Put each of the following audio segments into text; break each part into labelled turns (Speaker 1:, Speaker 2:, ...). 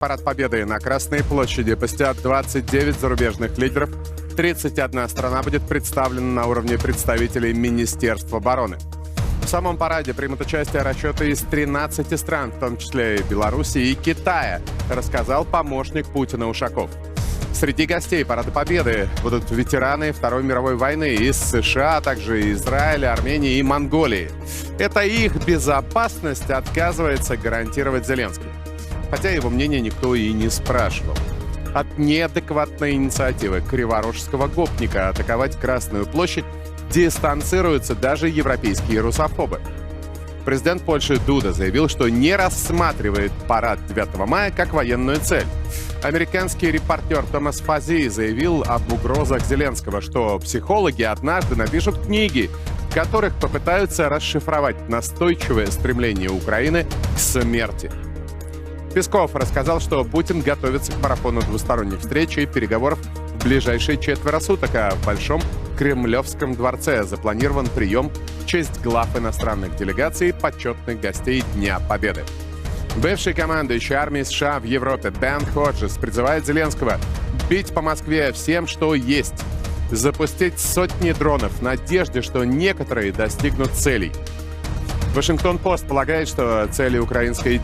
Speaker 1: Парад Победы на Красной площади посетят 29 зарубежных лидеров. 31 страна будет представлена на уровне представителей Министерства обороны. В самом параде примут участие расчеты из 13 стран, в том числе и Беларуси и Китая, рассказал помощник Путина Ушаков. Среди гостей Парада Победы будут ветераны Второй мировой войны из США, а также Израиля, Армении и Монголии. Это их безопасность отказывается гарантировать Зеленский. Хотя его мнение никто и не спрашивал. От неадекватной инициативы криворожского гопника атаковать Красную площадь дистанцируются даже европейские русофобы. Президент Польши Дуда заявил, что не рассматривает парад 9 мая как военную цель. Американский репортер Томас Фази заявил об угрозах Зеленского, что психологи однажды напишут книги, в которых попытаются расшифровать настойчивое стремление Украины к смерти. Песков рассказал, что Путин готовится к марафону двусторонних встреч и переговоров в ближайшие четверо суток, а в Большом Кремлевском дворце запланирован прием в честь глав иностранных делегаций и почетных гостей Дня Победы. Бывший командующий армией США в Европе Бен Ходжес призывает Зеленского бить по Москве всем, что есть, запустить сотни дронов в надежде, что некоторые достигнут целей. Вашингтон-Пост полагает, что цели украинской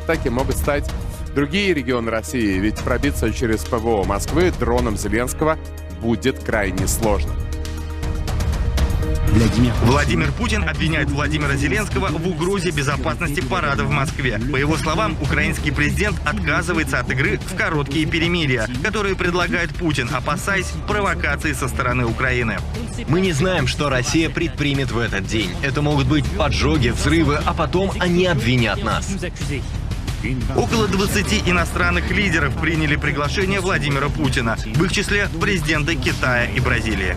Speaker 1: атаки могут стать другие регионы России, ведь пробиться через ПВО Москвы дроном Зеленского будет крайне сложно.
Speaker 2: Владимир
Speaker 3: Владимир Путин обвиняет Владимира Зеленского в угрозе безопасности парада в Москве. По его словам, украинский президент отказывается от игры в короткие перемирия, которые предлагает Путин, опасаясь провокаций со стороны Украины.
Speaker 4: Мы не знаем, что Россия предпримет в этот день. Это могут быть поджоги, взрывы, а потом они обвинят нас.
Speaker 3: Около 20 иностранных лидеров приняли приглашение Владимира Путина, в их числе президенты Китая и Бразилии.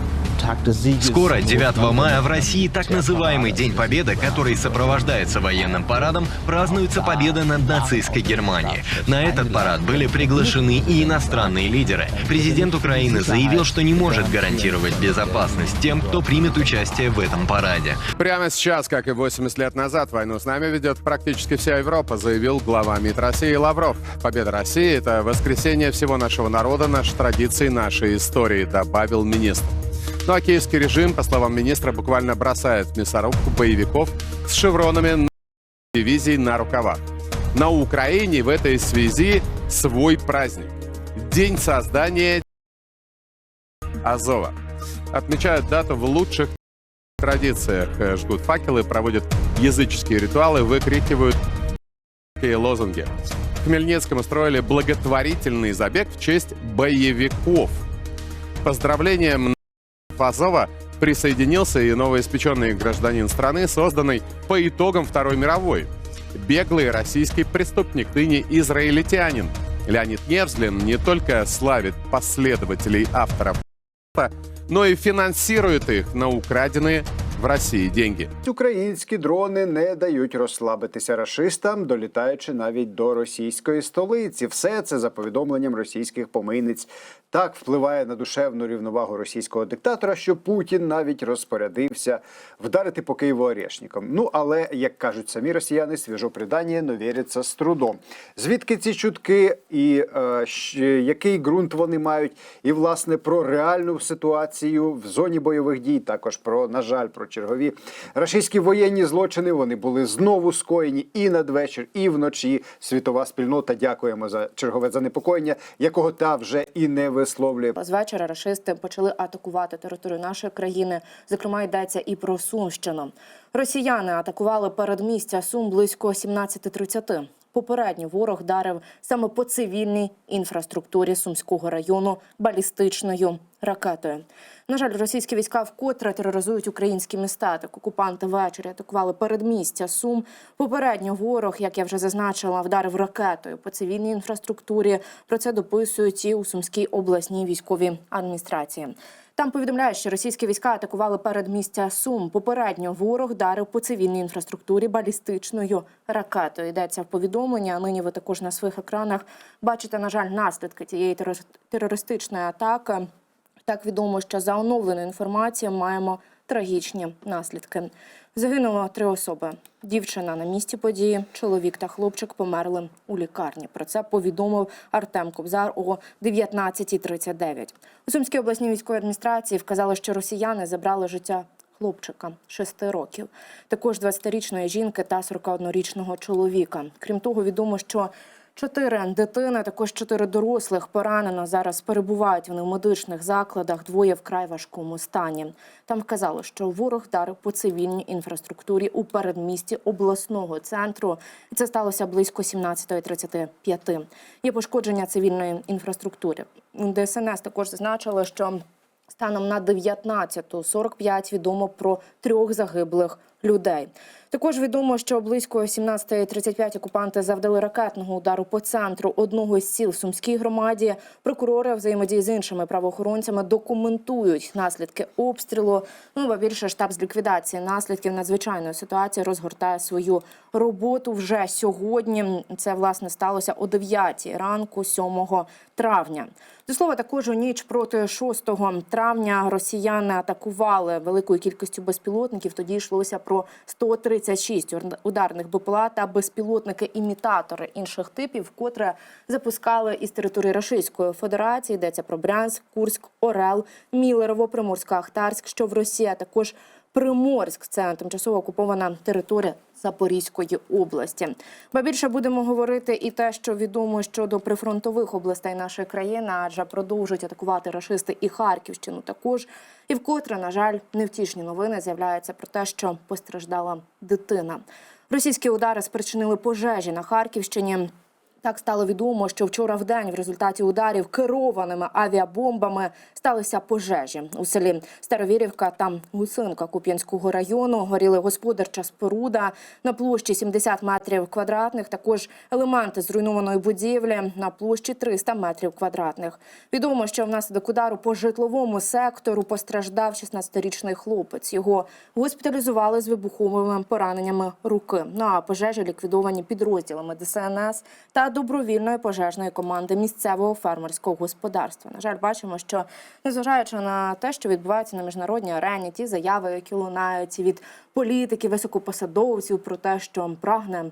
Speaker 4: Скоро, 9 мая, в России так называемый День Победы, который сопровождается военным парадом, празднуется победа над нацистской Германией. На этот парад были приглашены и иностранные лидеры. Президент Украины заявил, что не может гарантировать безопасность тем, кто примет участие в этом параде.
Speaker 1: Прямо сейчас, как и 80 лет назад, войну с нами ведет практически вся Европа, заявил глава МИД России Лавров. Победа России – это воскресение всего нашего народа, наши традиции, нашей истории, добавил министр. Ну а киевский режим, по словам министра, буквально бросает в мясорубку боевиков с шевронами дивизий на рукавах. На Украине в этой связи свой праздник. День создания Азова. Отмечают дату в лучших традициях. Э, Жгут факелы, проводят языческие ритуалы, выкрикивают лозунги. В Хмельницком устроили благотворительный забег в честь боевиков. Поздравлением Азова присоединился и новоиспеченный гражданин страны, созданный по итогам Второй мировой. Беглый российский преступник, ныне израильтянин. Леонид Невзлин не только славит последователей авторов, но и финансирует их на украденные в Росії деньги.
Speaker 5: Українські дрони не дають розслабитися рашистам, долітаючи навіть до російської столиці. Все це за повідомленням російських помийниць. Так впливає на душевну рівновагу російського диктатора, що Путін навіть розпорядився вдарити по Києву орешником. Ну але як кажуть самі росіяни, свіжо придання, но віряться з трудом. Звідки ці чутки і е, який ґрунт вони мають, і власне про реальну ситуацію в зоні бойових дій, також про на жаль, про чергові рашистські воєнні злочини. Вони були знову скоєні і надвечір, і вночі. Світова спільнота дякуємо за чергове занепокоєння, якого та вже і не висловлює.
Speaker 6: З вечора рашисти почали атакувати територію нашої країни. Зокрема, йдеться і про Сумщину. Росіяни атакували передмістя Сум близько 17.30. Попередньо ворог дарив саме по цивільній інфраструктурі Сумського району балістичною ракетою. На жаль, російські війська вкотре тероризують українські міста. Так окупанти ввечері атакували передмістя Сум. Попередньо ворог, як я вже зазначила, вдарив ракетою по цивільній інфраструктурі. Про це дописують і у Сумській обласній військовій адміністрації. Там повідомляють, що російські війська атакували передмістя Сум. Попередньо ворог дарив по цивільній інфраструктурі балістичною ракетою. Йдеться в повідомленні. А нині ви також на своїх екранах бачите, на жаль, наслідки цієї терор- терористичної атаки. Так відомо, що за оновленою інформацією маємо трагічні наслідки. Загинуло три особи. Дівчина на місці події, чоловік та хлопчик померли у лікарні. Про це повідомив Артем Кобзар о 19.39. У Сумській обласній військовій адміністрації вказали, що росіяни забрали життя хлопчика 6 років, також 20-річної жінки та 41-річного чоловіка. Крім того, відомо, що чотири дитини, також чотири дорослих поранено. Зараз перебувають вони в медичних закладах. Двоє вкрай важкому стані. Там вказали, що ворог вдарив по цивільній інфраструктурі у передмісті обласного центру. Це сталося близько 17.35. Є пошкодження цивільної інфраструктури. ДСНС також зазначили, що Станом на 19.45 відомо про трьох загиблих людей. Також відомо, що близько 17.35 окупанти завдали ракетного удару по центру одного з сіл Сумській громаді. Прокурори взаємодії з іншими правоохоронцями документують наслідки обстрілу. Ну ба більше штаб з ліквідації наслідків надзвичайної ситуації розгортає свою роботу вже сьогодні. Це власне сталося о 9 ранку, 7 травня. До слова, також у ніч проти 6 травня росіяни атакували великою кількістю безпілотників. Тоді йшлося про 136 ударних БПЛА та безпілотники-імітатори інших типів, котре запускали із території Російської Федерації. Йдеться про Брянськ, Курськ, Орел, Мілерово, Приморська, Ахтарськ, що в Росії, також Приморськ це тимчасово окупована територія Запорізької області. Ба більше будемо говорити і те, що відомо щодо прифронтових областей нашої країни, адже продовжують атакувати рашисти і Харківщину також. І вкотре, на жаль, невтішні новини з'являються про те, що постраждала дитина. Російські удари спричинили пожежі на Харківщині. Так стало відомо, що вчора в день в результаті ударів керованими авіабомбами сталися пожежі у селі Старовірівка та Гусинка Куп'янського району. Горіли господарча споруда на площі 70 метрів квадратних. Також елементи зруйнованої будівлі на площі 300 метрів квадратних. Відомо, що внаслідок удару по житловому сектору постраждав 16-річний хлопець. Його госпіталізували з вибуховими пораненнями руки. Ну а пожежі ліквідовані підрозділами ДСНС та добровільної пожежної команди місцевого фермерського господарства. На жаль, бачимо, що незважаючи на те, що відбувається на міжнародній арені, ті заяви, які лунають від політиків, високопосадовців про те, що прагне.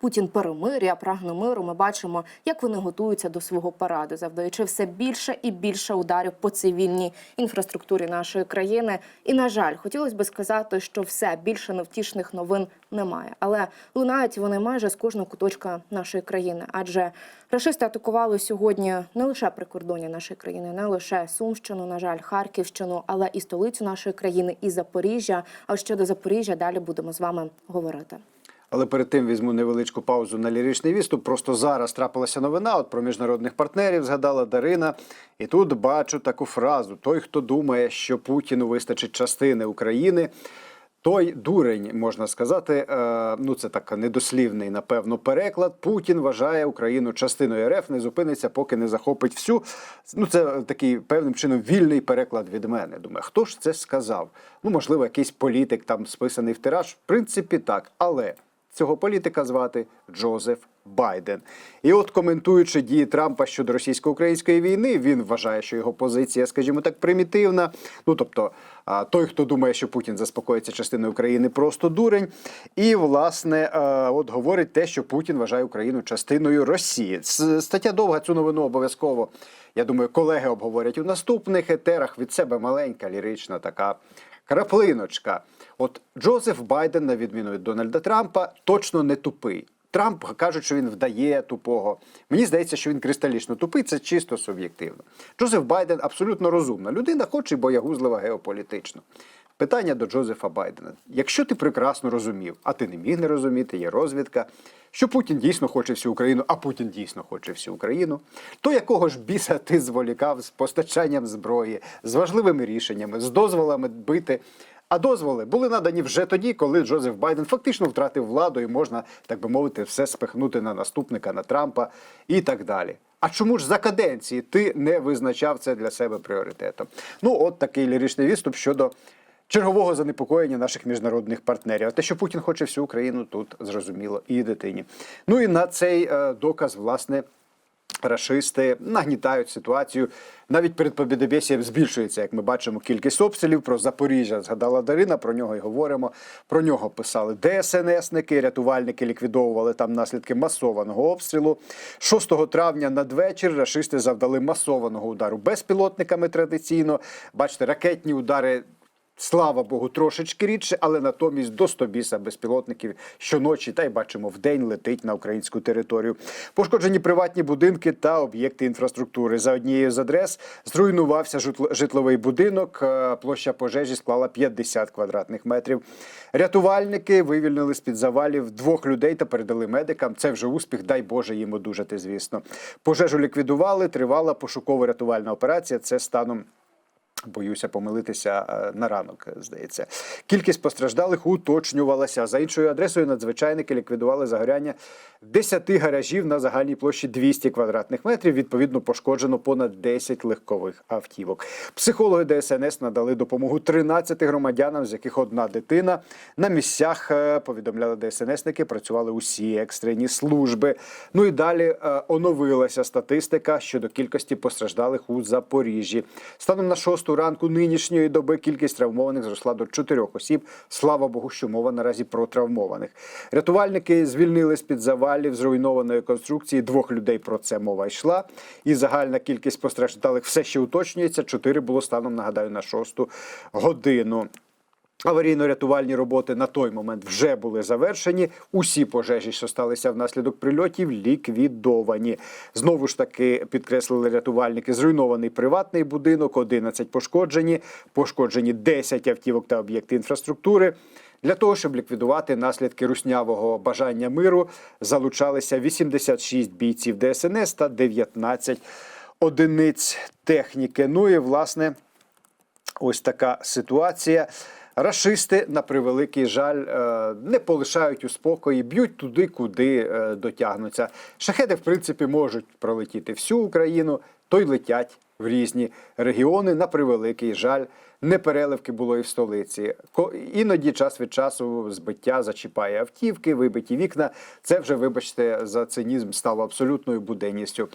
Speaker 6: Путін перемир'я, прагне миру. Ми бачимо, як вони готуються до свого параду, завдаючи все більше і більше ударів по цивільній інфраструктурі нашої країни. І на жаль, хотілося би сказати, що все більше невтішних новин немає, але лунають вони майже з кожного куточка нашої країни. Адже рашисти атакували сьогодні не лише прикордоння нашої країни, не лише Сумщину, на жаль, Харківщину, але і столицю нашої країни, і Запоріжжя. А щодо Запоріжжя, далі будемо з вами говорити.
Speaker 5: Але перед тим візьму невеличку паузу на ліричний відступ. Просто зараз трапилася новина. От про міжнародних партнерів згадала Дарина. І тут бачу таку фразу: той, хто думає, що Путіну вистачить частини України. Той дурень можна сказати, е, ну це так недослівний, напевно, переклад. Путін вважає Україну частиною РФ, не зупиниться, поки не захопить всю. Ну це такий певним чином вільний переклад від мене. Думаю, хто ж це сказав? Ну, можливо, якийсь політик там списаний в тираж. В принципі, так, але цього політика звати Джозеф Байден. І от коментуючи дії Трампа щодо російсько-української війни, він вважає, що його позиція, скажімо так, примітивна. Ну тобто, той, хто думає, що Путін заспокоїться частиною України, просто дурень. І власне, от говорить те, що Путін вважає Україну частиною Росії. Стаття довга цю новину обов'язково. Я думаю, колеги обговорять у наступних етерах. Від себе маленька лірична така краплиночка. От Джозеф Байден, на відміну від Дональда Трампа, точно не тупий. Трамп кажуть, що він вдає тупого. Мені здається, що він кристалічно тупий, це чисто суб'єктивно. Джозеф Байден абсолютно розумна людина, хоч і боягузлива геополітично. Питання до Джозефа Байдена: якщо ти прекрасно розумів, а ти не міг не розуміти, є розвідка, що Путін дійсно хоче всю Україну, а Путін дійсно хоче всю Україну, то якого ж біса ти зволікав з постачанням зброї, з важливими рішеннями, з дозволами бити. А дозволи були надані вже тоді, коли Джозеф Байден фактично втратив владу і можна, так би мовити, все спихнути на наступника, на Трампа і так далі. А чому ж за каденції ти не визначав це для себе пріоритетом? Ну, от такий ліричний відступ щодо чергового занепокоєння наших міжнародних партнерів. А те, що Путін хоче всю Україну, тут зрозуміло і дитині. Ну і на цей е, доказ, власне. Рашисти нагнітають ситуацію. Навіть перед Побєдобєсієм збільшується, як ми бачимо, кількість обстрілів. Про Запоріжжя згадала Дарина, про нього й говоримо. Про нього писали ДСНСники, рятувальники ліквідовували там наслідки масованого обстрілу. 6 травня надвечір рашисти завдали масованого удару безпілотниками традиційно. Бачите, ракетні удари Слава Богу, трошечки рідше, але натомість до 100 біса безпілотників щоночі, та й бачимо, вдень летить на українську територію. Пошкоджені приватні будинки та об'єкти інфраструктури. За однією з адрес зруйнувався житловий будинок. е, Площа пожежі склала 50 квадратних метрів. Рятувальники вивільнили з під завалів двох людей та передали медикам. Це вже успіх. Дай Боже їм одужати. Звісно, пожежу ліквідували. Тривала пошуково-рятувальна операція. Це станом. Боюся помилитися е, на ранок, е, здається. Кількість постраждалих уточнювалася. За іншою адресою надзвичайники ліквідували загоряння 10 гаражів на загальній площі 200 квадратних метрів. Відповідно, пошкоджено понад 10 легкових автівок. Психологи ДСНС надали допомогу 13 громадянам, з яких одна дитина. На місцях е, повідомляли ДСНСники, працювали усі екстрені служби. Ну і далі оновилася статистика щодо кількості постраждалих у Запоріжжі. Станом на 6 ранку нинішньої доби кількість травмованих зросла до 4 осіб. Слава Богу, що мова наразі про травмованих. Рятувальники звільнили з під завалів зруйнованої конструкції двох людей. Про це мова йшла. І загальна кількість постраждалих все ще уточнюється. Чотири було станом, нагадаю, на шосту годину. Аварійно-рятувальні роботи на той момент вже були завершені. Усі пожежі, що сталися внаслідок прильотів, ліквідовані. Знову ж таки підкреслили рятувальники. Зруйнований приватний будинок, 11 пошкоджені, пошкоджені 10 автівок та об'єкти інфраструктури. Для того, щоб ліквідувати наслідки руснявого бажання миру, залучалися 86 бійців ДСНС та 19 одиниць техніки. Ну і власне. Ось така ситуація. Рашисти, на превеликий жаль, е, не полишають у спокої, б'ють туди, куди е, дотягнуться. Шахеди, в принципі, можуть пролетіти всю Україну, то й летять в різні регіони. На превеликий жаль, непереливки було і в столиці. Іноді час від часу збиття зачіпає автівки, вибиті вікна. Це вже, вибачте, за цинізм стало абсолютною буденністю.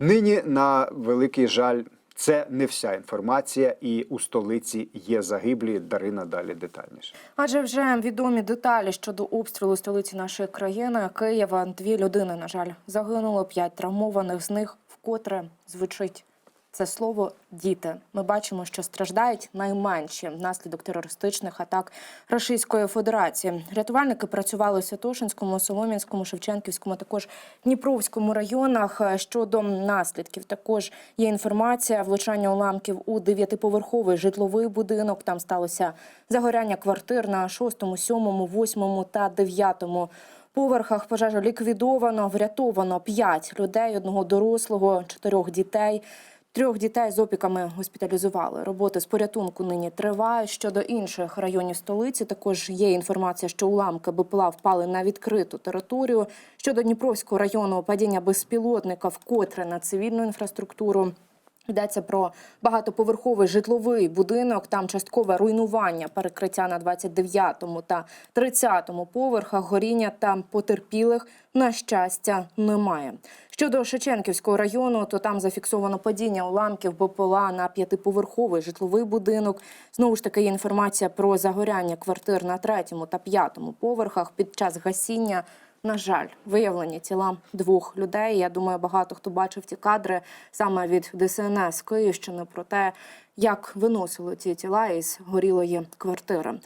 Speaker 5: Нині, на великий жаль, це не вся інформація, і у столиці є загиблі. Дарина далі детальніше.
Speaker 6: Адже вже відомі деталі щодо обстрілу столиці нашої країни Києва. Дві людини, на жаль, загинуло, п'ять травмованих. З них вкотре звучить це слово діти. Ми бачимо, що страждають найменші внаслідок терористичних атак Російської Федерації. Рятувальники працювали у Святошинському, Солом'янському, Шевченківському, також Дніпровському районах. Щодо наслідків, також є інформація влучання уламків у дев'ятиповерховий житловий будинок. Там сталося загоряння квартир на шостому, сьомому, восьмому та дев'ятому. Поверхах пожежа ліквідовано, врятовано п'ять людей, одного дорослого, чотирьох дітей. Трьох дітей з опіками госпіталізували. Роботи з порятунку нині тривають. Щодо інших районів столиці також є інформація, що уламки БПЛА впали на відкриту територію. Щодо Дніпровського району падіння безпілотника вкотре на цивільну інфраструктуру. Йдеться про багатоповерховий житловий будинок. Там часткове руйнування, перекриття на 29-му та 30-му поверхах. Горіння та потерпілих на щастя немає. Щодо Шевченківського району, то там зафіксовано падіння уламків БПЛА на п'ятиповерховий житловий будинок. Знову ж таки є інформація про загоряння квартир на третьому та п'ятому поверхах під час гасіння. На жаль, виявлені тіла двох людей. Я думаю, багато хто бачив ті кадри саме від ДСНС Київщини про те, як виносили ці тіла із горілої квартири.